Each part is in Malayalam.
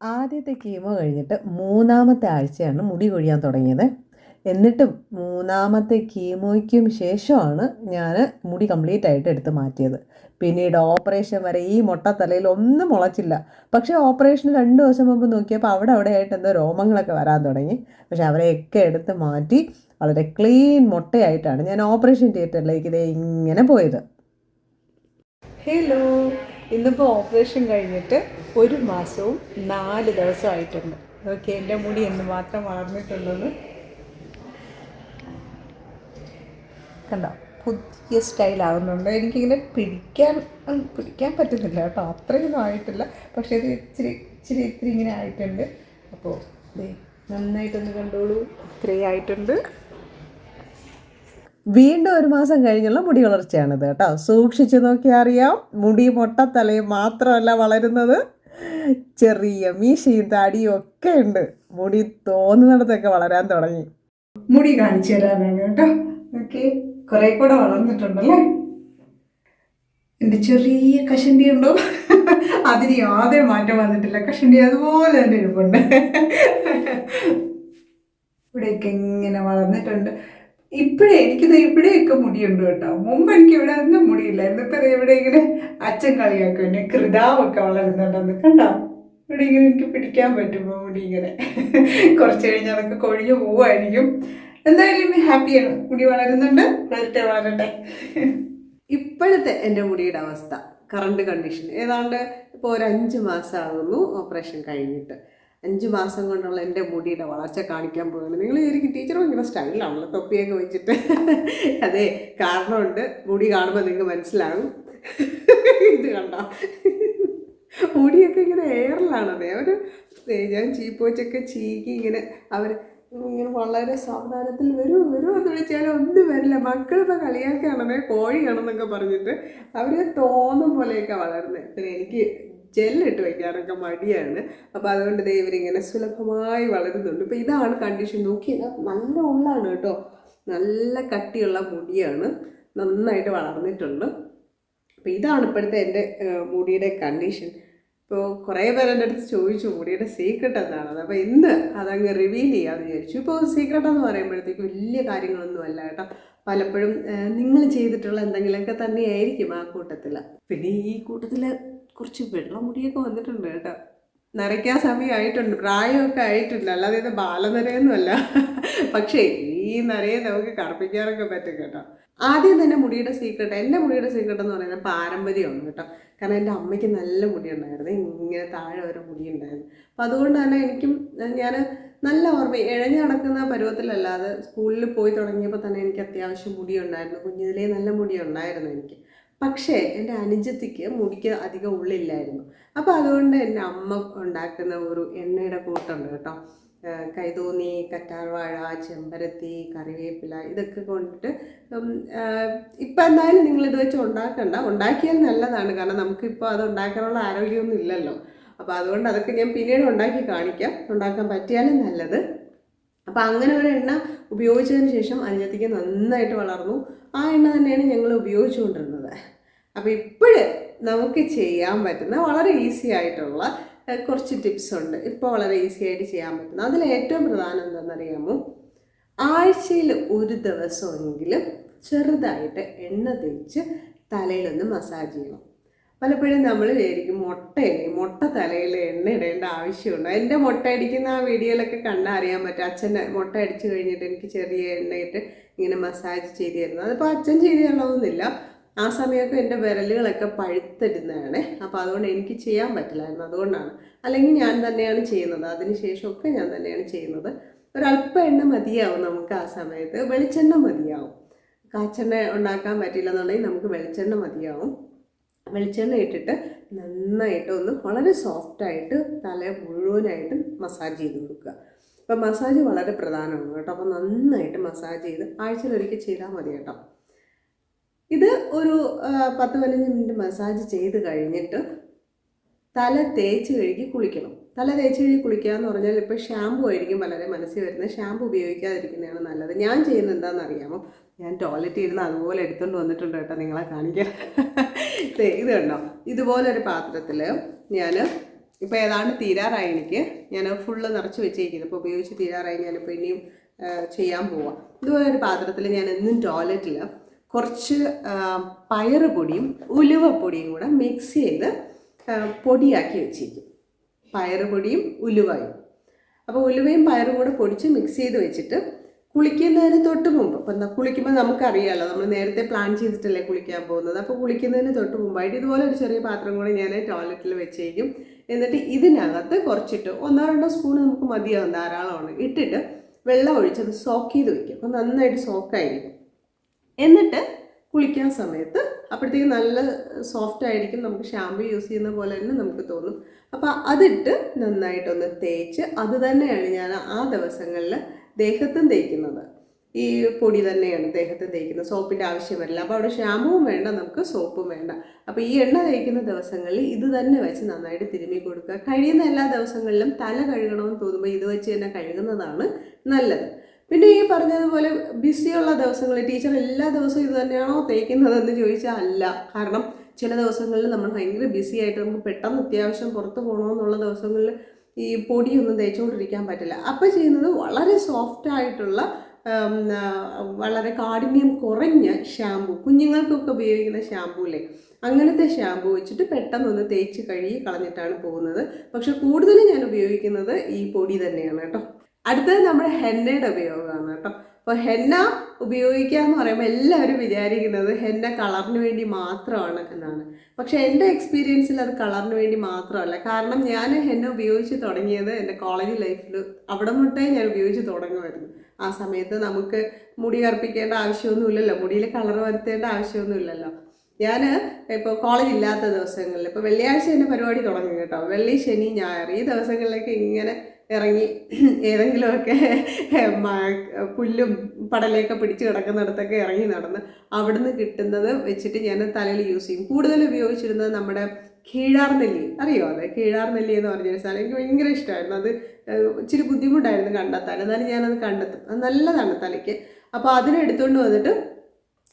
ആദ്യത്തെ കീമോ കഴിഞ്ഞിട്ട് മൂന്നാമത്തെ ആഴ്ചയാണ് മുടി കൊഴിയാൻ തുടങ്ങിയത്. എന്നിട്ട് മൂന്നാമത്തെ കീമോയ്ക്കും ശേഷമാണ് ഞാൻ മുടി കംപ്ലീറ്റ് ആയിട്ട് എടുത്ത് മാറ്റിയത്. പിന്നീട് ഓപ്പറേഷൻ വരെ ഈ മുട്ട തലയിൽ ഒന്നും മുളച്ചില്ല. പക്ഷേ ഓപ്പറേഷൻ രണ്ട് ദിവസം മുമ്പ് നോക്കിയപ്പോൾ അവിടെ അവിടെ ആയിട്ട് എന്തോ രോമങ്ങളൊക്കെ വരാൻ തുടങ്ങി. പക്ഷെ അവരെയൊക്കെ എടുത്ത് മാറ്റി വളരെ ക്ലീൻ മുട്ടയായിട്ടാണ് ഞാൻ ഓപ്പറേഷൻ തിയേറ്ററിലേക്ക് ഇതേ ഇങ്ങനെ പോയത്. ഹലോ ഇന്നിപ്പോൾ ഓപ്പറേഷൻ കഴിഞ്ഞിട്ട് ഒരു മാസവും നാല് ദിവസമായിട്ടുണ്ട്. ഓക്കെ എന്റെ മുടി എന്ന് മാത്രം വളർന്നിട്ടുണ്ടെന്ന് കണ്ടോ? പുതിയ സ്റ്റൈലാകുന്നുണ്ട് എനിക്കിങ്ങനെ പിടിക്കാൻ പിടിക്കാൻ പറ്റുന്നില്ല കേട്ടോ. അത്രയൊന്നും ആയിട്ടില്ല. പക്ഷേ ഇത് ഇച്ചിരി ഇച്ചിരി ഇത്തിരി ഇങ്ങനെ ആയിട്ടുണ്ട്. അപ്പോൾ നന്നായിട്ടൊന്ന് കണ്ടോളൂ. ഇത്രയും ആയിട്ടുണ്ട്. വീണ്ടും ഒരു മാസം കഴിഞ്ഞുള്ള മുടി വളർച്ചയാണിത് കേട്ടോ. സൂക്ഷിച്ചു നോക്കിയാൽ അറിയാം. മുടി മൊട്ടത്തലയും മാത്രമല്ല വളരുന്നത്. ചെറിയ മീശയും താടിയും ഒക്കെ ഉണ്ട്. മുടി തോന്നുന്നിടത്തൊക്കെ വളരാൻ തുടങ്ങി. മുടി കാണിച്ചു തരാനാണ് കേട്ടോ. ഓക്കെ. കുറെ കൂടെ വളർന്നിട്ടുണ്ടല്ലേ? ചെറിയ കഷണ്ടി ഉണ്ടോ? അതിന് യാതൊരു മാറ്റം വന്നിട്ടില്ല. കഷണ്ടി അതുപോലെ തന്നെ ഇരിപ്പുണ്ട്. ഇവിടെയൊക്കെ ഇങ്ങനെ വളർന്നിട്ടുണ്ട്. ഇപ്പോഴേ എനിക്കിത് ഇവിടെയൊക്കെ മുടിയുണ്ട് കേട്ടോ. മുമ്പ് എനിക്ക് ഇവിടെ ഒന്നും മുടിയില്ലായിരുന്നു ഇപ്പം ഇവിടെ ഇങ്ങനെ അച്ഛൻ കളിയാക്കും. എന്നെ കൃതാവൊക്കെ വളരുന്നുണ്ടെന്ന്. കണ്ടോ? ഇവിടെ ഇങ്ങനെ എനിക്ക് പിടിക്കാൻ പറ്റുമോ മുടി ഇങ്ങനെ കുറച്ച് കഴിഞ്ഞ് അതൊക്കെ കൊഴിഞ്ഞു പോവായിരിക്കും എന്തായാലും ഹാപ്പിയാണ്. മുടി വളരുന്നുണ്ട്. വളരട്ടെ വളരട്ടെ. ഇപ്പോഴത്തെ എന്റെ മുടിയുടെ അവസ്ഥ കറണ്ട് കണ്ടീഷൻ ഏതാണ്ട് ഇപ്പോൾ ഒരു അഞ്ച് മാസമാകുന്നു ഓപ്പറേഷൻ കഴിഞ്ഞിട്ട്. അഞ്ച് മാസം കൊണ്ടുള്ള എന്റെ മുടിയുടെ വളർച്ച കാണിക്കാൻ പോവുകയാണ്. നിങ്ങൾ ശരിക്കും ടീച്ചർ ഭയങ്കര സ്റ്റൈലാണല്ലോ തൊപ്പിയൊക്കെ വെച്ചിട്ട്. അതെ കാരണമുണ്ട്. മുടി കാണുമ്പോൾ നിങ്ങൾക്ക് മനസ്സിലാകും. ഇത് കണ്ടോ? മുടിയൊക്കെ ഇങ്ങനെ എയറിലാണതേ അവർ ഞാൻ ചീപ്പോച്ചൊക്കെ ചീക്കി ചീകി ഇങ്ങനെ അവർ ഇങ്ങനെ വളരെ സാവധാനത്തിൽ വരൂ വരൂ എന്ന് വിളിച്ചാൽ ഒന്നും വരില്ല. മക്കളിപ്പോൾ കളിയാക്കുകയാണെന്നേ കോഴിയാണെന്നൊക്കെ പറഞ്ഞിട്ട് അവർ തോന്നും പോലെയൊക്കെ വളർന്നത് പിന്നെ എനിക്ക് ജെല്ലിട്ട് വയ്ക്കാനൊക്കെ മടിയാണ്. അപ്പോൾ അതുകൊണ്ട് ദേ ഇങ്ങനെ സുലഭമായി വളരുന്നുണ്ട്. ഇപ്പോൾ ഇതാണ് കണ്ടീഷൻ നോക്കി നല്ല ഉള്ളാണ് കേട്ടോ. നല്ല കട്ടിയുള്ള മുടിയാണ്. നന്നായിട്ട് വളർന്നിട്ടുണ്ട്. അപ്പോൾ ഇതാണ് ഇപ്പോഴത്തെ എന്റെ മുടിയുടെ കണ്ടീഷൻ ഇപ്പോൾ കുറേ പേര് എന്റെ അടുത്ത് ചോദിച്ചു മുടിയുടെ സീക്രട്ട് എന്താണെന്ന് അപ്പോൾ ഇന്ന് അതങ്ങ് റിവീൽ ചെയ്യാമെന്ന് വിചാരിച്ചു. ഇപ്പോൾ സീക്രട്ട് എന്ന് പറയുമ്പോഴത്തേക്ക് വലിയ കാര്യങ്ങളൊന്നും അല്ല കേട്ടോ. പലപ്പോഴും നിങ്ങൾ ചെയ്തിട്ടുള്ള എന്തെങ്കിലുമൊക്കെ തന്നെയായിരിക്കും ആ കൂട്ടത്തിൽ പിന്നെ ഈ കൂട്ടത്തിൽ കുറച്ച് വെള്ളമുടിയൊക്കെ വന്നിട്ടുണ്ട് കേട്ടോ. നിറയ്ക്കാൻ സമയമായിട്ടുണ്ട്. പ്രായമൊക്കെ ആയിട്ടുണ്ട്. അല്ലാതെ ഇത് ബാലനിരയൊന്നുമല്ല പക്ഷേ ഈ നിറയെ നമുക്ക് കറുപ്പിക്കാറൊക്കെ പറ്റും കേട്ടോ. ആദ്യം തന്നെ മുടിയുടെ സീക്രട്ട് എന്റെ മുടിയുടെ സീക്രട്ട് എന്ന് പറയുന്നത് പാരമ്പര്യമാണ് കേട്ടോ. കാരണം എന്റെ അമ്മയ്ക്ക് നല്ല മുടി ഉണ്ടായിരുന്നു ഇങ്ങനെ താഴെ ഒരു മുടി ഉണ്ടായിരുന്നു അപ്പം അതുകൊണ്ട് തന്നെ എനിക്കും ഞാൻ നല്ല ഓർമ്മ ഇഴഞ്ഞു നടക്കുന്ന പരുവത്തിലല്ലാതെ സ്കൂളിൽ പോയി തുടങ്ങിയപ്പോൾ തന്നെ എനിക്ക് അത്യാവശ്യം മുടി ഉണ്ടായിരുന്നു കുഞ്ഞിലേ നല്ല മുടി ഉണ്ടായിരുന്നു എനിക്ക്. പക്ഷേ എന്റെ അനുജത്തിക്ക് മുടിക്ക് അധികം ഉള്ളില്ലായിരുന്നു. അപ്പോൾ അതുകൊണ്ട് എന്റെ അമ്മ ഉണ്ടാക്കുന്ന ഒരു എണ്ണയുടെ കൂട്ടുണ്ട് കേട്ടോ. കൈതോന്നി കറ്റാർവാഴ ചെമ്പരത്തി കറിവേപ്പില ഇതൊക്കെ കൊണ്ടിട്ട് ഇപ്പം എന്തായാലും നിങ്ങളിത് വെച്ച് ഉണ്ടാക്കണ്ട. ഉണ്ടാക്കിയാൽ നല്ലതാണ്. കാരണം നമുക്കിപ്പോൾ അത് ഉണ്ടാക്കാനുള്ള ആരോഗ്യമൊന്നും ഇല്ലല്ലോ. അപ്പോൾ അതുകൊണ്ട് അതൊക്കെ ഞാൻ പിന്നീട് ഉണ്ടാക്കി കാണിക്കാം. ഉണ്ടാക്കാൻ പറ്റിയാലും നല്ലത്. അപ്പോൾ അങ്ങനെ ഒരു എണ്ണ ഉപയോഗിച്ചതിന് ശേഷം അതിനകത്തേക്ക് നന്നായിട്ട് വളർന്നു. ആ എണ്ണ തന്നെയാണ് ഞങ്ങൾ ഉപയോഗിച്ചുകൊണ്ടിരുന്നത്. അപ്പോൾ ഇപ്പോഴ് നമുക്ക് ചെയ്യാൻ പറ്റുന്ന വളരെ ഈസി ആയിട്ടുള്ള കുറച്ച് ടിപ്സ് ഉണ്ട്. ഇപ്പോൾ വളരെ ഈസി ആയിട്ട് ചെയ്യാൻ പറ്റുന്ന. അതിൽ ഏറ്റവും പ്രധാനം എന്താണെന്നറിയാമോ? ആഴ്ചയിൽ ഒരു ദിവസമെങ്കിലും ചെറുതായിട്ട് എണ്ണ തേച്ച് തലയിലൊന്ന് മസാജ് ചെയ്യണം. പലപ്പോഴും നമ്മൾ വിചാരിക്കും മുട്ടയല്ലേ? മുട്ട തലയിൽ എണ്ണ ഇടേണ്ട ആവശ്യമുണ്ടോ. എന്റെ മുട്ട അടിക്കുന്ന ആ വീഡിയോയിലൊക്കെ കണ്ടാൽ അറിയാൻ പറ്റും. അച്ഛന്റെ മുട്ട അടിച്ചു കഴിഞ്ഞിട്ട് എനിക്ക് ചെറിയ എണ്ണയിട്ട് ഇങ്ങനെ മസാജ് ചെയ്ത് തരുന്നത് അതിപ്പോൾ അച്ഛൻ ചെയ്ത് തരണമെന്നില്ല ആ സമയമൊക്കെ എന്റെ വിരലുകളൊക്കെ പഴുത്തിരുന്നതാണ് അപ്പോൾ അതുകൊണ്ട് എനിക്ക് ചെയ്യാൻ പറ്റില്ലായിരുന്നു. അതുകൊണ്ടാണ്. അല്ലെങ്കിൽ ഞാൻ തന്നെയാണ് ചെയ്യുന്നത്. അതിന് ശേഷമൊക്കെ ഞാൻ തന്നെയാണ് ചെയ്യുന്നത്. ഒരല്പം എണ്ണ മതിയാവും നമുക്ക് ആ സമയത്ത്. വെളിച്ചെണ്ണ മതിയാവും. കാച്ചെണ്ണ ഉണ്ടാക്കാൻ പറ്റില്ല എന്നുണ്ടെങ്കിൽ നമുക്ക് വെളിച്ചെണ്ണ മതിയാവും. വെളിച്ചെണ്ണ ഇട്ടിട്ട് നന്നായിട്ട് ഒന്ന് വളരെ സോഫ്റ്റായിട്ട് തല മുഴുവനായിട്ട് മസാജ് ചെയ്ത് കൊടുക്കുക. അപ്പം മസാജ് വളരെ പ്രധാനമാണ് കേട്ടോ. അപ്പോൾ നന്നായിട്ട് മസാജ് ചെയ്ത് ആഴ്ചയിൽ ഒരിക്കൽ ചെയ്താൽ മതി കേട്ടോ. ഇത് ഒരു പത്ത് പതിനഞ്ച് മിനിറ്റ് മസാജ് ചെയ്ത് കഴിഞ്ഞിട്ട് തല തേച്ച് കഴുകി കുളിക്കണം. തല തേച്ച് കഴുകി കുളിക്കുക എന്ന് പറഞ്ഞാൽ ഇപ്പോൾ ഷാമ്പു ആയിരിക്കും വളരെ മനസ്സിൽ വരുന്നത്. ഷാമ്പു ഉപയോഗിക്കാതിരിക്കുന്നതാണ് നല്ലത്. ഞാൻ ചെയ്യുന്നത് എന്താണെന്ന് അറിയാമോ ഞാൻ ടോയ്ലറ്റ് ഇരുന്ന് അതുപോലെ എടുത്തുകൊണ്ട് വന്നിട്ടുണ്ട് കേട്ടോ നിങ്ങളെ കാണിക്കാൻ. ഇത് കണ്ടോ? ഇതുപോലൊരു പാത്രത്തിൽ ഞാൻ ഇപ്പോൾ ഏതാണ്ട് തീരാറായി എനിക്ക്. ഞാൻ ഫുള്ള് നിറച്ച് വെച്ചേക്കുന്നത് ഇപ്പോൾ ഉപയോഗിച്ച് തീരാറായി ഞാനിപ്പോൾ ഇനിയും ചെയ്യാൻ പോവാം. ഇതുപോലൊരു പാത്രത്തിൽ ഞാൻ എന്നും ടോയ്ലറ്റിൽ കുറച്ച് പയറുപൊടിയും പയറ് പൊടിയും ഉലുവപ്പൊടിയും കൂടെ മിക്സ് ചെയ്ത് പൊടിയാക്കി വെച്ചേക്കും. പയറ് പൊടിയും ഉലുവയും. അപ്പോൾ ഉലുവയും പയറും കൂടെ പൊടിച്ച് മിക്സ് ചെയ്ത് വെച്ചിട്ട് കുളിക്കുന്നതിന് തൊട്ട് മുമ്പ് അപ്പം എന്താ കുളിക്കുമ്പോൾ നമുക്കറിയാമല്ലോ നമ്മൾ നേരത്തെ പ്ലാൻ ചെയ്തിട്ടല്ലേ കുളിക്കാൻ പോകുന്നത്. അപ്പോൾ കുളിക്കുന്നതിന് തൊട്ട് മുമ്പായിട്ട് ഇതുപോലെ ഒരു ചെറിയ പാത്രം കൂടെ ഞാൻ ടോയ്ലറ്റിൽ വെച്ചേക്കും. എന്നിട്ട് ഇതിനകത്ത് കുറച്ചിട്ട് ഒന്നോ രണ്ടോ സ്പൂൺ നമുക്ക് മതിയാവും ധാരാളമാണ്. ഇട്ടിട്ട് വെള്ളം ഒഴിച്ചത് സോക്ക് ചെയ്ത് വയ്ക്കും അപ്പോൾ നന്നായിട്ട് സോക്കായിരിക്കും എന്നിട്ട് കുളിക്കാൻ സമയത്ത് അപ്പോഴത്തേക്ക് നല്ല സോഫ്റ്റ് ആയിരിക്കും. നമുക്ക് ഷാമ്പു യൂസ് ചെയ്യുന്ന പോലെ തന്നെ നമുക്ക് തോന്നും. അപ്പോൾ അതിട്ട് നന്നായിട്ടൊന്ന് തേച്ച് അത് തന്നെയാണ് ഞാൻ ആ ദിവസങ്ങളിൽ ദേഹത്തും തേക്കുന്നത്. ഈ പൊടി തന്നെയാണ് ദേഹത്ത് തേക്കുന്നത്. സോപ്പിന്റെ ആവശ്യം വരില്ല. അപ്പോൾ അവിടെ ഷാമ്പുവും വേണ്ട നമുക്ക് സോപ്പും വേണ്ട. അപ്പോൾ ഈ എണ്ണ തേക്കുന്ന ദിവസങ്ങളിൽ ഇത് തന്നെ വെച്ച് നന്നായിട്ട് തിരുമ്മി കൊടുക്കുക. കഴിയുന്ന എല്ലാ ദിവസങ്ങളിലും തല കഴുകണമെന്ന് തോന്നുമ്പോൾ ഇത് വെച്ച് തന്നെ കഴുകുന്നതാണ് നല്ലത്. പിന്നെ ഈ പറഞ്ഞതുപോലെ ബിസിയുള്ള ദിവസങ്ങളിൽ ടീച്ചർ എല്ലാ ദിവസവും ഇത് തന്നെയാണോ തേക്കുന്നതെന്ന് ചോദിച്ചാൽ അല്ല. കാരണം ചില ദിവസങ്ങളിൽ നമ്മൾ ഭയങ്കര ബിസി ആയിട്ട് നമുക്ക് പെട്ടെന്ന് അത്യാവശ്യം പുറത്ത് പോകണമെന്നുള്ള ദിവസങ്ങളിൽ ഈ പൊടിയൊന്നും തേച്ചുകൊണ്ടിരിക്കാൻ പറ്റില്ല. അപ്പോൾ ചെയ്യുന്നത് വളരെ സോഫ്റ്റ് ആയിട്ടുള്ള വളരെ കാഠിന്യം കുറഞ്ഞ ഷാമ്പു കുഞ്ഞുങ്ങൾക്കൊക്കെ ഉപയോഗിക്കുന്ന ഷാമ്പു അല്ലേ അങ്ങനത്തെ ഷാമ്പു വെച്ചിട്ട് പെട്ടെന്നൊന്ന് തേച്ച് കഴുകി കളഞ്ഞിട്ടാണ് പോകുന്നത്. പക്ഷെ കൂടുതലും ഞാൻ ഉപയോഗിക്കുന്നത് ഈ പൊടി തന്നെയാണ് കേട്ടോ. അടുത്തത് നമ്മുടെ ഹെന്നയുടെ ഉപയോഗമാണ് കേട്ടോ. അപ്പോൾ ഹെന്ന ഉപയോഗിക്കുക എന്ന് പറയുമ്പോൾ എല്ലാവരും വിചാരിക്കുന്നത് ഹെന്ന കളറിന് വേണ്ടി മാത്രമാണ് എന്നാണ്. പക്ഷെ എന്റെ എക്സ്പീരിയൻസിൽ അത് കളറിന് വേണ്ടി മാത്രമല്ല. കാരണം ഞാൻ ഹെന്ന ഉപയോഗിച്ച് തുടങ്ങിയത് എന്റെ കോളേജ് ലൈഫിൽ അവിടെ മുട്ടേ ഞാൻ ഉപയോഗിച്ച് തുടങ്ങുമായിരുന്നു. ആ സമയത്ത് നമുക്ക് മുടി കറുപ്പിക്കേണ്ട ആവശ്യമൊന്നുമില്ലല്ലോ. മുടിയിൽ കളർ വരുത്തേണ്ട ആവശ്യമൊന്നുമില്ലല്ലോ. ഞാൻ ഇപ്പോൾ കോളേജ് ഇല്ലാത്ത ദിവസങ്ങളിൽ ഇപ്പോൾ വെള്ളിയാഴ്ച തന്നെ പരിപാടി തുടങ്ങും കേട്ടോ. വെള്ളി ശനി ഞായർ ഈ ദിവസങ്ങളിലേക്ക് ഇങ്ങനെ ഇറങ്ങി ഏതെങ്കിലുമൊക്കെ പുല്ലും പടലയൊക്കെ പിടിച്ച് കിടക്കുന്നിടത്തൊക്കെ ഇറങ്ങി നടന്ന് അവിടുന്ന് കിട്ടുന്നത് വെച്ചിട്ട് ഞാൻ തലയിൽ യൂസ് ചെയ്യും. കൂടുതൽ ഉപയോഗിച്ചിരുന്നത് നമ്മുടെ കീഴാർ നെല്ലി. അറിയോ അത്? കീഴാർ നെല്ലി എന്ന് പറഞ്ഞൊരു സ്ഥലം എനിക്ക് ഭയങ്കര ഇഷ്ടമായിരുന്നു. അത് ഇച്ചിരി ബുദ്ധിമുട്ടായിരുന്നു കണ്ടെത്താൻ. എന്നാലും ഞാനത് കണ്ടെത്തും. അത് നല്ലതാണ് തലയ്ക്ക്. അപ്പോൾ അതിനെടുത്തുകൊണ്ട് വന്നിട്ട്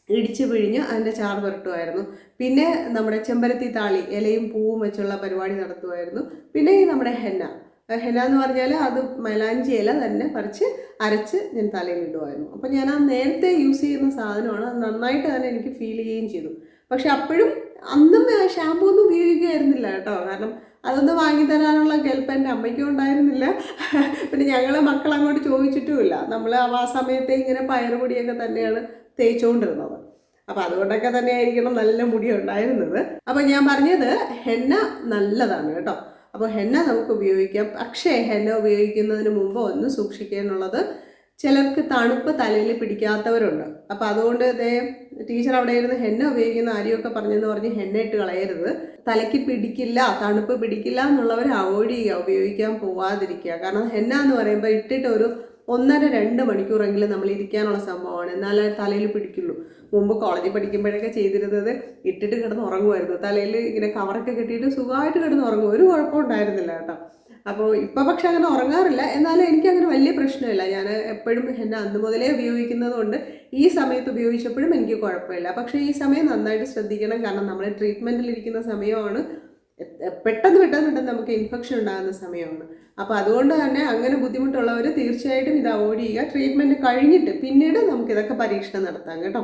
ഇടിച്ച് പിഴിഞ്ഞ് അതിന്റെ ചാറ് പുരട്ടുമായിരുന്നു. പിന്നെ നമ്മുടെ ചെമ്പരത്തി താളി ഇലയും പൂവും വെച്ചുള്ള പരിപാടി നടത്തുമായിരുന്നു. പിന്നെ ഈ നമ്മുടെ ഹെന്ന. ഹെന്ന എന്ന് പറഞ്ഞാൽ അത് മൈലാഞ്ചി ഇല തന്നെ പറിച്ച് അരച്ച് ഞാൻ തലയിൽ ഇടുമായിരുന്നു അപ്പം ഞാൻ ആ നേരത്തെ യൂസ് ചെയ്യുന്ന സാധനമാണ്. അത് നന്നായിട്ട് തന്നെ എനിക്ക് ഫീൽ ചെയ്യുകയും ചെയ്തു. പക്ഷെ അപ്പോഴും അന്നും ഷാമ്പൂ ഒന്നും ഉപയോഗിക്കുമായിരുന്നില്ല കേട്ടോ. കാരണം അതൊന്നും വാങ്ങിത്തരാനുള്ള കെൽപ്പ് എന്റെ അമ്മയ്ക്കും ഉണ്ടായിരുന്നില്ല. പിന്നെ ഞങ്ങളെ മക്കൾ അങ്ങോട്ട് ചോദിച്ചിട്ടുമില്ല. നമ്മൾ ആ സമയത്തെ ഇങ്ങനെ പയറുപൊടിയൊക്കെ തന്നെയാണ് തേച്ചുകൊണ്ടിരുന്നത്. അപ്പം അതുകൊണ്ടൊക്കെ തന്നെ ആയിരിക്കണം നല്ല മുടി ഉണ്ടായിരുന്നത്. അപ്പം ഞാൻ പറഞ്ഞത് ഹെന്ന നല്ലതാണ് കേട്ടോ. അപ്പോൾ ഹെന്ന നമുക്ക് ഉപയോഗിക്കാം. പക്ഷേ ഹെന്ന ഉപയോഗിക്കുന്നതിന് മുമ്പ് ഒന്ന് സൂക്ഷിക്കാനുള്ളത് ചിലർക്ക് തണുപ്പ് തലയിൽ പിടിക്കാത്തവരുണ്ട്. അപ്പോൾ അതുകൊണ്ട് ഇതേ ടീച്ചർ അവിടെ ഇരുന്ന് ഹെന്ന ഉപയോഗിക്കുന്ന ആരെയൊക്കെ പറഞ്ഞെന്ന് പറഞ്ഞ് ഹെന്ന ഇട്ട് കളയരുത്. തലയ്ക്ക് പിടിക്കില്ല തണുപ്പ് പിടിക്കില്ല എന്നുള്ളവർ അവോയ്ഡ് ചെയ്യുക ഉപയോഗിക്കാൻ പോവാതിരിക്കുക. കാരണം ഹെന്ന എന്ന് പറയുമ്പോൾ ഇട്ടിട്ട് ഒരു ഒന്നര രണ്ട് മണിക്കൂറെങ്കിലും നമ്മൾ ഇരിക്കാനുള്ള സംഭവമാണ്. എന്നാലേ തലയിൽ പിടിക്കുള്ളൂ. മുമ്പ് കോളേജിൽ പഠിക്കുമ്പോഴൊക്കെ ചെയ്തിരുന്നത് ഇട്ടിട്ട് കിടന്ന് ഉറങ്ങുമായിരുന്നു. തലയിൽ ഇങ്ങനെ കവറൊക്കെ കെട്ടിയിട്ട് സുഖമായിട്ട് കിടന്ന് ഉറങ്ങും. ഒരു കുഴപ്പം ഉണ്ടായിരുന്നില്ല കേട്ടോ. അപ്പോൾ ഇപ്പം പക്ഷെ അങ്ങനെ ഉറങ്ങാറില്ല. എന്നാലും എനിക്കങ്ങനെ വലിയ പ്രശ്നമില്ല. ഞാൻ എപ്പോഴും എന്നെ അന്ന് മുതലേ ഉപയോഗിക്കുന്നത് കൊണ്ട് ഈ സമയത്ത് ഉപയോഗിച്ചപ്പോഴും എനിക്ക് കുഴപ്പമില്ല. പക്ഷേ ഈ സമയം നന്നായിട്ട് ശ്രദ്ധിക്കണം. കാരണം നമ്മൾ ട്രീറ്റ്മെന്റിൽ ഇരിക്കുന്ന സമയമാണ് പെട്ടെന്ന് പെട്ടെന്ന് പെട്ടെന്ന് നമുക്ക് ഇൻഫെക്ഷൻ ഉണ്ടാകുന്ന സമയമാണ്. അപ്പോൾ അതുകൊണ്ട് തന്നെ അങ്ങനെ ബുദ്ധിമുട്ടുള്ളവർ തീർച്ചയായിട്ടും ഇത് അവോയ്ഡ് ചെയ്യുക. ട്രീറ്റ്മെന്റ് കഴിഞ്ഞിട്ട് പിന്നീട് നമുക്ക് ഇതൊക്കെ പരീക്ഷണം നടത്താം കേട്ടോ.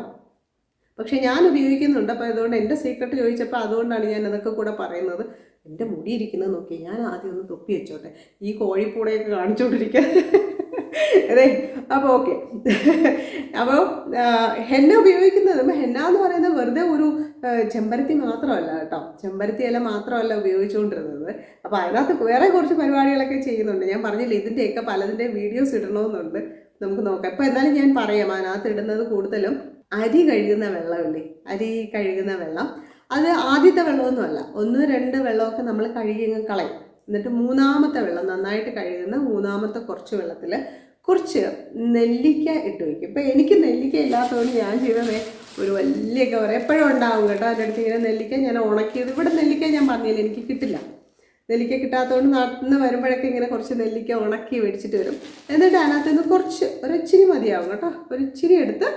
പക്ഷേ ഞാൻ ഉപയോഗിക്കുന്നുണ്ട്. അപ്പോൾ അതുകൊണ്ട് എന്റെ സീക്രട്ട് ചോദിച്ചപ്പോൾ അതുകൊണ്ടാണ് ഞാൻ അതൊക്കെ കൂടെ പറയുന്നത്. എന്റെ മുടി ഇരിക്കുന്നത് നോക്കി ഞാൻ ആദ്യം ഒന്ന് തൊപ്പി വെച്ചോട്ടെ. ഈ കോഴിപ്പൂടയൊക്കെ കാണിച്ചുകൊണ്ടിരിക്കാൻ അതെ അപ്പോൾ ഓക്കെ അപ്പോൾ ഹെന്ന ഉപയോഗിക്കുന്നതും ഹെന്ന എന്ന് പറയുന്നത് വെറുതെ ഒരു ചെമ്പരത്തി മാത്രമല്ല കേട്ടോ. ചെമ്പരത്തി ഇല മാത്രമല്ല ഉപയോഗിച്ചുകൊണ്ടിരുന്നത്. അപ്പോൾ അതിനകത്ത് വേറെ കുറച്ച് പരിപാടികളൊക്കെ ചെയ്യുന്നുണ്ട്. ഞാൻ പറഞ്ഞില്ല ഇതിന്റെയൊക്കെ പലതിന്റെ വീഡിയോസ് ഇടണമെന്നുണ്ട്. നമുക്ക് നോക്കാം. ഇപ്പോൾ എന്നാലും ഞാൻ പറയാം അതിനകത്ത് ഇടുന്നത് കൂടുതലും അരി കഴുകുന്ന വെള്ളമില്ലേ? അരി കഴുകുന്ന വെള്ളം. അത് ആദ്യത്തെ വെള്ളമൊന്നുമല്ല. ഒന്ന് രണ്ട് വെള്ളമൊക്കെ നമ്മൾ കഴുകി കളയും. എന്നിട്ട് മൂന്നാമത്തെ വെള്ളം നന്നായിട്ട് കഴുകുന്ന മൂന്നാമത്തെ കുറച്ച് വെള്ളത്തിൽ കുറച്ച് നെല്ലിക്ക ഇട്ട് വയ്ക്കും ഇപ്പം എനിക്ക് നെല്ലിക്ക ഇല്ലാത്തതുകൊണ്ട് ഞാൻ ചെയ്തതേ ഒരു വലിയ കവർ എപ്പോഴും ഉണ്ടാവും കേട്ടോ അതിന്റെ അടുത്ത് ഇങ്ങനെ നെല്ലിക്ക ഞാൻ ഉണക്കിയത്. ഇവിടെ നെല്ലിക്ക ഞാൻ പറഞ്ഞില്ല എനിക്ക് കിട്ടില്ല. നെല്ലിക്ക കിട്ടാത്തതുകൊണ്ട് നാട്ടിൽ നിന്ന് വരുമ്പോഴൊക്കെ ഇങ്ങനെ കുറച്ച് നെല്ലിക്ക ഉണക്കി മേടിച്ചിട്ട് വരും. എന്നിട്ട് അതിനകത്ത് നിന്ന് കുറച്ച് ഒരു ഇച്ചിരി മതിയാവും കേട്ടോ. ഒരു ഇച്ചിരി എടുത്ത്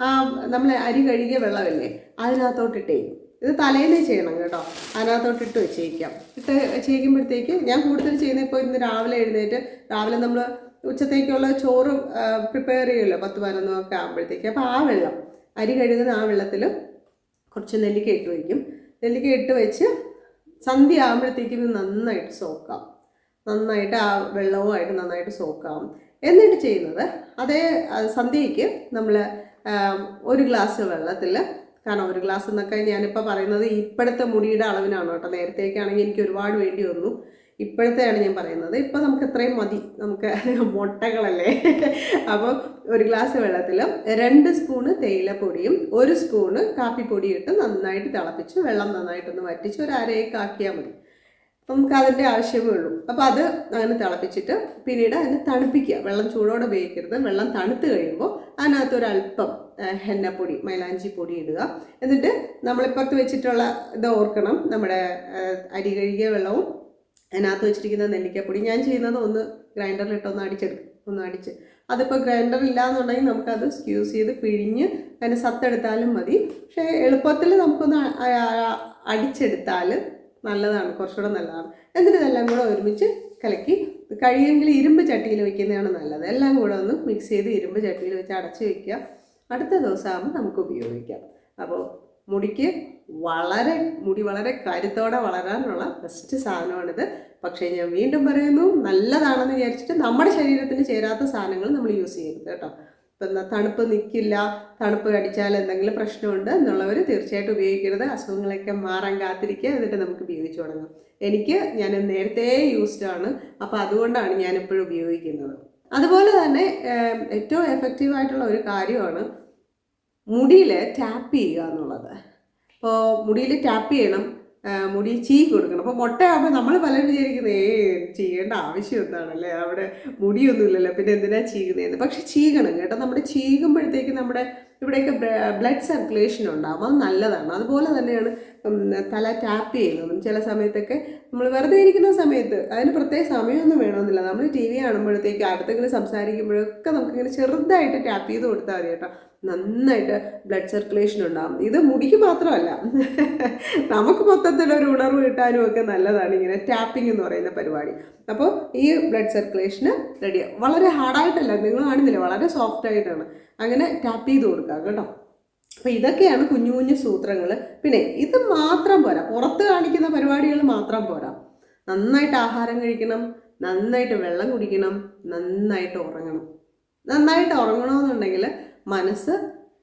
ആ നമ്മൾ അരി കഴുകിയ വെള്ളമല്ലേ അതിനകത്തോട്ട് ഇട്ടേക്കും ഇത് തലേന്നേ ചെയ്യണം കേട്ടോ. അതിനകത്തോട്ട് ഇട്ട് വെച്ചേക്കാം. ഇട്ട് വെച്ചേക്കുമ്പോഴത്തേക്ക് ഞാൻ കൂടുതൽ ചെയ്യുന്നത് ഇപ്പോൾ ഇന്ന് രാവിലെ എഴുന്നേറ്റ് രാവിലെ നമ്മൾ ഉച്ചത്തേക്കുള്ള ചോറ് പ്രിപ്പയർ ചെയ്യുമല്ലോ പത്ത് പതിനൊന്നൊക്കെ ആകുമ്പോഴത്തേക്ക് അപ്പോൾ ആ വെള്ളം അരി കഴുകുന്ന ആ വെള്ളത്തിൽ കുറച്ച് നെല്ലിക്ക ഇട്ട് വയ്ക്കും നെല്ലിക്ക ഇട്ട് വെച്ച് സന്ധ്യ ആകുമ്പോഴത്തേക്കും നന്നായിട്ട് സോക്കാം നന്നായിട്ട് ആ വെള്ളവുമായിട്ട് നന്നായിട്ട് സോക്കാം എന്നിട്ട് ചെയ്യുന്നത് അതേ സന്ധ്യയ്ക്ക് നമ്മൾ ഒരു ഗ്ലാസ് വെള്ളത്തിൽ കാരണം ഒരു ഗ്ലാസ് എന്നൊക്കെ ഞാനിപ്പോൾ പറയുന്നത് ഇപ്പോഴത്തെ മുടിയുടെ അളവിനാണ് കേട്ടോ. നേരത്തേക്കാണെങ്കിൽ എനിക്ക് ഒരുപാട് വേണ്ടി വന്നു. ഇപ്പോഴത്തെയാണ് ഞാൻ പറയുന്നത്. ഇപ്പം നമുക്ക് എത്രയും മതി. നമുക്ക് മുട്ടകളല്ലേ? അപ്പോൾ ഒരു ഗ്ലാസ് വെള്ളത്തിൽ രണ്ട് സ്പൂണ് തേയിലപ്പൊടിയും ഒരു സ്പൂണ് കാപ്പിപ്പൊടിയും ഇട്ട് നന്നായിട്ട് തിളപ്പിച്ച് വെള്ളം നന്നായിട്ടൊന്ന് വറ്റിച്ച് ഒരു അരയൊക്കെ ആക്കിയാൽ മതി. നമുക്ക് അതിന്റെ ആവശ്യമേ ഉള്ളൂ. അപ്പോൾ അത് അങ്ങനെ തിളപ്പിച്ചിട്ട് പിന്നീട് അതിനെ തണുപ്പിക്കുക. വെള്ളം ചൂടോടെ ഉപയോഗിക്കരുത്. വെള്ളം തണുത്ത് കഴിയുമ്പോൾ അതിനകത്ത് ഒരല്പം ഹെന്നപ്പൊടി മൈലാഞ്ചി പൊടി ഇടുക. എന്നിട്ട് നമ്മളിപ്പുറത്ത് വെച്ചിട്ടുള്ള ഇത് ഓർക്കണം. നമ്മുടെ അരി കഴുകിയ വെള്ളവും അതിനകത്ത് വെച്ചിരിക്കുന്ന നെല്ലിക്കപ്പൊടി. ഞാൻ ചെയ്യുന്നത് ഒന്ന് ഗ്രൈൻഡറിലിട്ട് ഒന്ന് അടിച്ചെടുക്കും ഒന്ന് അടിച്ച്. അതിപ്പോൾ ഗ്രൈൻഡർ ഇല്ലാന്നുണ്ടെങ്കിൽ നമുക്കത് സ്ക്യൂസ് ചെയ്ത് പിഴിഞ്ഞ് അതിന് സത്തെടുത്താലും മതി. പക്ഷേ എളുപ്പത്തിൽ നമുക്കൊന്ന് അടിച്ചെടുത്താൽ നല്ലതാണ് കുറച്ചുകൂടെ നല്ലതാണ്. എന്നിട്ട് ഇതെല്ലാം കൂടെ ഒരുമിച്ച് കലക്കി കഴിയുമെങ്കിൽ ഇരുമ്പ് ചട്ടിയിൽ വെക്കുന്നതാണ് നല്ലത്. എല്ലാം കൂടെ ഒന്ന് മിക്സ് ചെയ്ത് ഇരുമ്പ് ചട്ടിയിൽ വെച്ച് അടച്ച് വയ്ക്കുക അടുത്ത ദിവസമാകുമ്പോൾ നമുക്ക് ഉപയോഗിക്കാം. അപ്പോൾ മുടിക്ക് വളരെ മുടി വളരെ കരുത്തോടെ വളരാനുള്ള ബെസ്റ്റ് സാധനമാണിത്. പക്ഷേ ഞാൻ വീണ്ടും പറയുന്നു നല്ലതാണെന്ന് വിചാരിച്ചിട്ട് നമ്മുടെ ശരീരത്തിന് ചേരാത്ത സാധനങ്ങൾ നമ്മൾ യൂസ് ചെയ്യരുത് കേട്ടോ. ഇപ്പം തണുപ്പ് നിൽക്കില്ല തണുപ്പ് അടിച്ചാൽ എന്തെങ്കിലും പ്രശ്നമുണ്ട് എന്നുള്ളവർ തീർച്ചയായിട്ടും ഉപയോഗിക്കരുത്. അസുഖങ്ങളൊക്കെ മാറാൻ കാത്തിരിക്കുക എന്നിട്ട് നമുക്ക് ഉപയോഗിച്ച് തുടങ്ങാം. എനിക്ക് ഞാൻ നേരത്തെ യൂസ്ഡ് ആണ് അപ്പോൾ അതുകൊണ്ടാണ് ഞാനിപ്പോഴും ഉപയോഗിക്കുന്നത്. അതുപോലെ തന്നെ ഏറ്റവും എഫക്റ്റീവായിട്ടുള്ള ഒരു കാര്യമാണ് മുടിയിൽ ടാപ്പ് ചെയ്യുക എന്നുള്ളത്. ഇപ്പോൾ മുടിയിൽ ടാപ്പ് ചെയ്യണം. മുടി ചീ കൊടുക്കണം. അപ്പോൾ മുട്ടയാകുമ്പോൾ നമ്മൾ പലരും വിചാരിക്കുന്നത് ഏ ചെയ്യേണ്ട ആവശ്യം എന്താണല്ലേ? അവിടെ മുടിയൊന്നുമില്ലല്ലോ. പിന്നെ എന്തിനാ ചീകുന്നതെന്ന് പക്ഷെ ചീകണം കേട്ടോ. നമ്മുടെ ചീകുമ്പോഴത്തേക്ക് നമ്മുടെ ഇവിടെയൊക്കെ ബ്ലഡ് സർക്കുലേഷൻ ഉണ്ടാകും അത് നല്ലതാണ്. അതുപോലെ തന്നെയാണ് തല ടാപ്പ് ചെയ്യുന്നതും ചില സമയത്തൊക്കെ നമ്മൾ വെറുതെ ഇരിക്കുന്ന സമയത്ത് അതിന് പ്രത്യേക സമയമൊന്നും വേണമെന്നില്ല. നമ്മൾ ടി വി കാണുമ്പോഴത്തേക്ക് അടുത്തെങ്കിലും സംസാരിക്കുമ്പോഴൊക്കെ നമുക്കിങ്ങനെ ചെറുതായിട്ട് ടാപ്പ് ചെയ്ത് കൊടുത്താൽ മതി കേട്ടോ. നന്നായിട്ട് ബ്ലഡ് സർക്കുലേഷൻ ഉണ്ടാകും ഇത് മുടിക്ക് മാത്രമല്ല നമുക്ക് മൊത്തത്തിൽ ഒരു ഉണർവ് കിട്ടാനും ഒക്കെ നല്ലതാണ് ഇങ്ങനെ ടാപ്പിംഗ് എന്ന് പറയുന്ന പരിപാടി. അപ്പോൾ ഈ ബ്ലഡ് സർക്കുലേഷന് റെഡി വളരെ ഹാർഡായിട്ടല്ല നിങ്ങൾ കാണുന്നില്ല? വളരെ സോഫ്റ്റ് ആയിട്ടാണ്. അങ്ങനെ ടാപ്പ് ചെയ്ത് കൊടുക്കുക കേട്ടോ. അപ്പോൾ ഇതൊക്കെയാണ് കുഞ്ഞു കുഞ്ഞു സൂത്രങ്ങൾ പിന്നെ ഇത് മാത്രം പോരാ. പുറത്ത് കാണിക്കുന്ന പരിപാടികൾ മാത്രം പോരാ. നന്നായിട്ട് ആഹാരം കഴിക്കണം നന്നായിട്ട് വെള്ളം കുടിക്കണം നന്നായിട്ട് ഉറങ്ങണം. നന്നായിട്ട് ഉറങ്ങണമെന്നുണ്ടെങ്കിൽ മനസ്സ്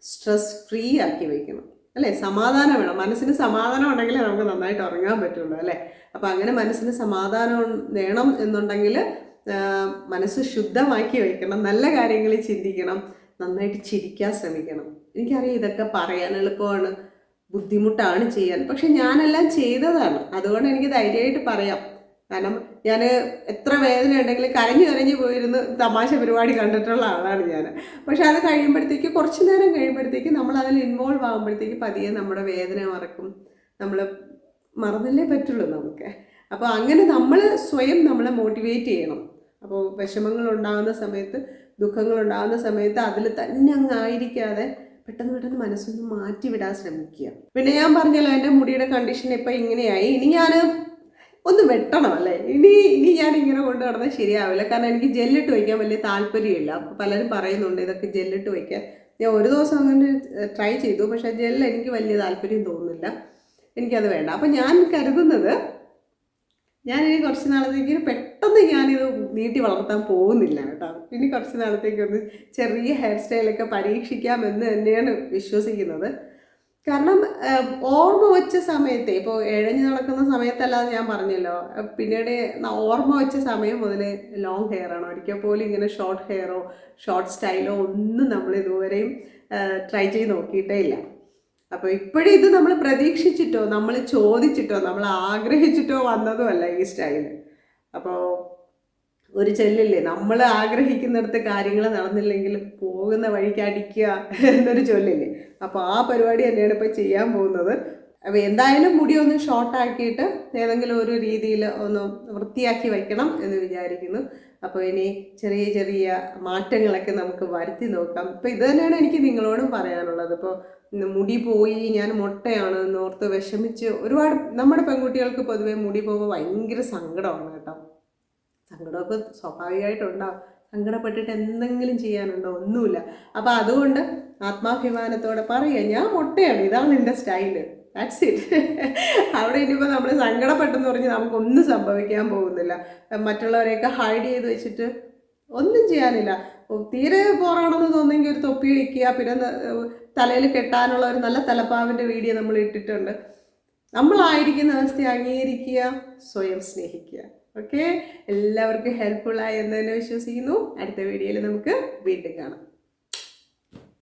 സ്ട്രെസ് ഫ്രീ ആക്കി വയ്ക്കണം അല്ലേ? സമാധാനം വേണം. മനസ്സിന് സമാധാനം ഉണ്ടെങ്കിലേ നമുക്ക് നന്നായിട്ട് ഉറങ്ങാൻ പറ്റുള്ളൂ അല്ലേ? അപ്പം അങ്ങനെ മനസ്സിന് സമാധാനം വേണം എന്നുണ്ടെങ്കിൽ മനസ്സ് ശുദ്ധമാക്കി വയ്ക്കണം നല്ല കാര്യങ്ങൾ ചിന്തിക്കണം. നന്നായിട്ട് ചിരിക്കാൻ ശ്രമിക്കണം. എനിക്കറിയാം ഇതൊക്കെ പറയാൻ എളുപ്പമാണ്. ബുദ്ധിമുട്ടാണ് ചെയ്യാൻ. പക്ഷെ ഞാനെല്ലാം ചെയ്തതാണ്. അതുകൊണ്ട് എനിക്ക് ധൈര്യമായിട്ട് പറയാം. കാരണം ഞാൻ എത്ര വേദന ഉണ്ടെങ്കിലും കരഞ്ഞു കരഞ്ഞു പോയിരുന്ന് തമാശ പരിപാടി കണ്ടിട്ടുള്ള ആളാണ് ഞാൻ പക്ഷെ അത് കഴിയുമ്പോഴത്തേക്ക് കുറച്ച് നേരം കഴിയുമ്പോഴത്തേക്ക് നമ്മൾ അതിൽ ഇൻവോൾവ് ആകുമ്പോഴത്തേക്ക് പതിയെ നമ്മുടെ വേദന മറക്കും. നമ്മൾ മറന്നല്ലേ പറ്റുള്ളൂ നമുക്ക്. അപ്പോൾ അങ്ങനെ നമ്മൾ സ്വയം നമ്മളെ മോട്ടിവേറ്റ് ചെയ്യണം. അപ്പോൾ വിഷമങ്ങൾ ഉണ്ടാകുന്ന സമയത്ത് ദുഃഖങ്ങൾ ഉണ്ടാകുന്ന സമയത്ത് അതിൽ തന്നെ അങ്ങ് ആയിരിക്കാതെ പെട്ടെന്ന് പെട്ടെന്ന് മനസ്സൊന്ന് മാറ്റി വിടാൻ ശ്രമിക്കുക. പിന്നെ ഞാൻ പറഞ്ഞല്ലോ എന്റെ മുടിയുടെ കണ്ടീഷൻ ഇപ്പം ഇങ്ങനെയായി. ഇനി ഞാൻ ഒന്ന് വെട്ടണം അല്ലേ? ഇനി ഇനി ഞാൻ ഇങ്ങനെ കൊണ്ട് നടന്നാൽ ശരിയാവില്ല. കാരണം എനിക്ക് ജെല്ലിട്ട് വയ്ക്കാൻ വലിയ താല്പര്യമില്ല. അപ്പോൾ പലരും പറയുന്നുണ്ട് ഇതൊക്കെ ജെല്ലിട്ട് വയ്ക്കാൻ. ഞാൻ ഒരു ദിവസം അങ്ങനെ ട്രൈ ചെയ്തു. പക്ഷേ ജെല്ല് എനിക്ക് വലിയ താല്പര്യം തോന്നുന്നില്ല. എനിക്കത് വേണ്ട. അപ്പം ഞാൻ കരുതുന്നത് ഞാൻ ഇനി കുറച്ച് നാളത്തേക്ക് പെട്ടെന്ന് ഞാനിത് നീട്ടി വളർത്താൻ പോകുന്നില്ല കേട്ടോ. ഇനി കുറച്ച് നാളത്തേക്ക് ഒന്ന് ചെറിയ ഹെയർ സ്റ്റൈലൊക്കെ പരീക്ഷിക്കാമെന്ന് തന്നെയാണ് വിശ്വസിക്കുന്നത്. കാരണം ഓർമ്മ വെച്ച സമയത്ത് ഇപ്പോൾ എഴഞ്ഞു നടക്കുന്ന സമയത്തല്ലാതെ ഞാൻ പറഞ്ഞല്ലോ പിന്നീട് ഓർമ്മ വെച്ച സമയം മുതൽ ലോങ് ഹെയർ ആണ്. ഒരിക്കൽ പോലും ഇങ്ങനെ ഷോർട്ട് ഹെയറോ ഷോർട്ട് സ്റ്റൈലോ ഒന്നും നമ്മൾ ഇതുവരെയും ട്രൈ ചെയ്ത് നോക്കിയിട്ടേ ഇല്ല. അപ്പോൾ ഇപ്പോഴും ഇത് നമ്മൾ പ്രതീക്ഷിച്ചിട്ടോ നമ്മൾ ചോദിച്ചിട്ടോ നമ്മൾ ആഗ്രഹിച്ചിട്ടോ വന്നതുമല്ല ഈ സ്റ്റൈൽ അപ്പോൾ ഒരു ചൊല്ലില്ലേ നമ്മൾ ആഗ്രഹിക്കുന്നിടത്ത് കാര്യങ്ങൾ നടന്നില്ലെങ്കിൽ പോകുന്ന വഴിക്ക് അടിക്കുക എന്നൊരു ചൊല്ലില്ലേ? അപ്പോൾ ആ പരിപാടി തന്നെയാണ് ഇപ്പോൾ ചെയ്യാൻ പോകുന്നത്. അപ്പോൾ എന്തായാലും മുടി ഒന്ന് ഷോർട്ട് ആക്കിയിട്ട് ഏതെങ്കിലും ഒരു രീതിയിൽ ഒന്ന് വൃത്തിയാക്കി വയ്ക്കണം എന്ന് വിചാരിക്കുന്നു. അപ്പോൾ ഇനി ചെറിയ ചെറിയ മാറ്റങ്ങളൊക്കെ നമുക്ക് വരുത്തി നോക്കാം. ഇപ്പോൾ ഇത് തന്നെയാണ് എനിക്ക് നിങ്ങളോടും പറയാനുള്ളത്. ഇപ്പോൾ മുടി പോയി ഞാൻ മുട്ടയാണ് എന്ന് ഓർത്ത് വിഷമിച്ച് ഒരുപാട് നമ്മുടെ പെൺകുട്ടികൾക്ക് പൊതുവേ മുടി പോകുമ്പോൾ ഭയങ്കര സങ്കടമാണ് കേട്ടോ. സങ്കടമൊക്കെ സ്വാഭാവികമായിട്ടുണ്ടാവും സങ്കടപ്പെട്ടിട്ട് എന്തെങ്കിലും ചെയ്യാനുണ്ടോ? ഒന്നുമില്ല. അപ്പോൾ അതുകൊണ്ട് ആത്മാഭിമാനത്തോടെ പറയുക ഞാൻ മുട്ടയാണ് ഇതാണ് എന്റെ സ്റ്റൈൽ. ദാറ്റ്സ് ഇറ്റ് അവിടെ ഇനിയിപ്പോൾ നമ്മൾ സങ്കടപ്പെട്ടെന്ന് പറഞ്ഞ് നമുക്കൊന്നും സംഭവിക്കാൻ പോകുന്നില്ല. മറ്റുള്ളവരെയൊക്കെ ഹൈഡ് ചെയ്ത് വെച്ചിട്ട് ഒന്നും ചെയ്യാനില്ല. തീരെ പോറാണെന്ന് തോന്നിയെങ്കിൽ ഒരു തൊപ്പി വയ്ക്കുക പിന്നെ തലയിൽ കെട്ടാനുള്ള ഒരു നല്ല തലപ്പാവിന്റെ വീഡിയോ നമ്മൾ ഇട്ടിട്ടുണ്ട്. നമ്മളായിരിക്കുന്ന അവസ്ഥയെ അംഗീകരിക്കുക സ്വയം സ്നേഹിക്കുക. ഓക്കെ? എല്ലാവർക്കും ഹെൽപ്ഫുള്ളായി എന്ന് തന്നെ വിശ്വസിക്കുന്നു. അടുത്ത വീഡിയോയിൽ നമുക്ക് വീണ്ടും കാണാം.